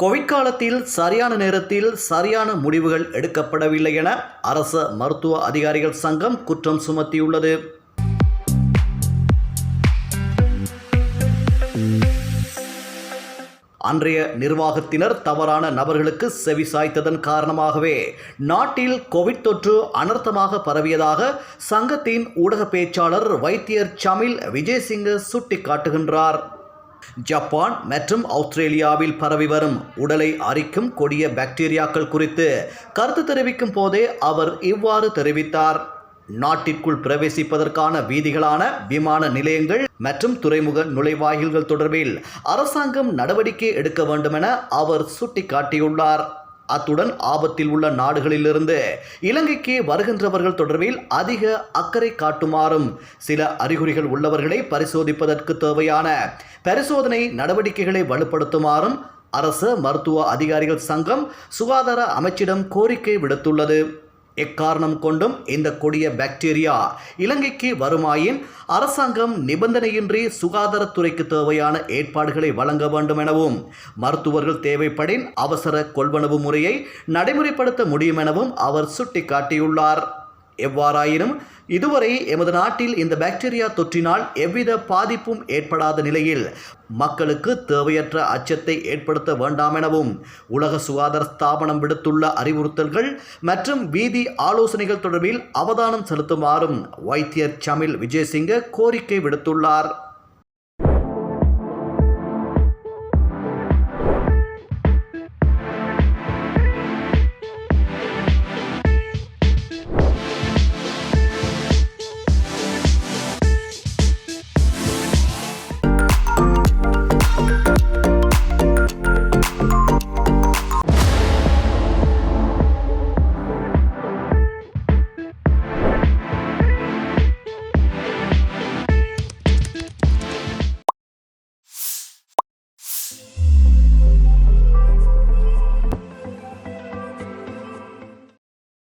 Covid காலத்தில் சரியான நேரத்தில் சரியான முடிவுகள் எடுக்கப்படவில்லை என அரச மருத்துவ அதிகாரிகள் சங்கம் குற்றம் சுமத்தியுள்ளது. அன்றைய நிர்வாகத்தினர் தவறான நபர்களுக்கு செவி சாய்த்ததன் காரணமாகவே நாட்டில் கோவிட் தொற்று அனர்த்தமாக பரவியதாக சங்கத்தின் ஊடக பேச்சாளர் வைத்தியர் சமில் விஜயசிங்க சுட்டிக்காட்டுகின்றார். ஜப்பான் மற்றும் ஆஸ்திரேலியாவில் பரவி வரும் உடலை அரிக்கும் கொடிய பாக்டீரியாக்கள் குறித்து கருத்து தெரிவிக்கும் போதே அவர் இவ்வாறு தெரிவித்தார். நாட்டிற்குள் பிரவேசிப்பதற்கான வீதிகளான விமான நிலையங்கள் மற்றும் துறைமுக நுழைவாயில்கள் தொடர்பில் அரசாங்கம் நடவடிக்கை எடுக்க வேண்டுமென அவர் சுட்டிக்காட்டியுள்ளார். அத்துடன் ஆபத்தில் உள்ள நாடுகளிலிருந்து இலங்கைக்கு வருகின்றவர்கள் தொடர்பில் அதிக அக்கறை காட்டுமாறும் சில அறிகுறிகள் உள்ளவர்களை பரிசோதிப்பதற்கு தேவையான பரிசோதனை நடவடிக்கைகளை வலுப்படுத்துமாறும் அரச மருத்துவ அதிகாரிகள் சங்கம் சுகாதார அமைச்சிடம் கோரிக்கை விடுத்துள்ளது. எக்காரணம் கொண்டும் இந்த கொடிய பாக்டீரியா இலங்கைக்கு வருமாயின் அரசாங்கம் நிபந்தனையின்றி சுகாதாரத்துறைக்கு தேவையான ஏற்பாடுகளை வழங்க வேண்டும் எனவும் மருத்துவர்கள் தேவைப்படின் அவசர கொள்வனவு முறையை நடைமுறைப்படுத்த முடியும் எனவும் அவர் சுட்டிக்காட்டியுள்ளார். எவ்வாறாயினும் இதுவரை எமது நாட்டில் இந்த பாக்டீரியா தொற்றினால் எவ்வித பாதிப்பும் ஏற்படாத நிலையில் மக்களுக்கு தேவையற்ற அச்சத்தை ஏற்படுத்த வேண்டாம் எனவும் உலக சுகாதார ஸ்தாபனம் விடுத்துள்ள அறிவுறுத்தல்கள் மற்றும் வீதி ஆலோசனைகள் தொடர்பில் அவதானம் செலுத்துமாறும் வைத்தியர் சமில் விஜயசிங்க கோரிக்கை விடுத்துள்ளார்.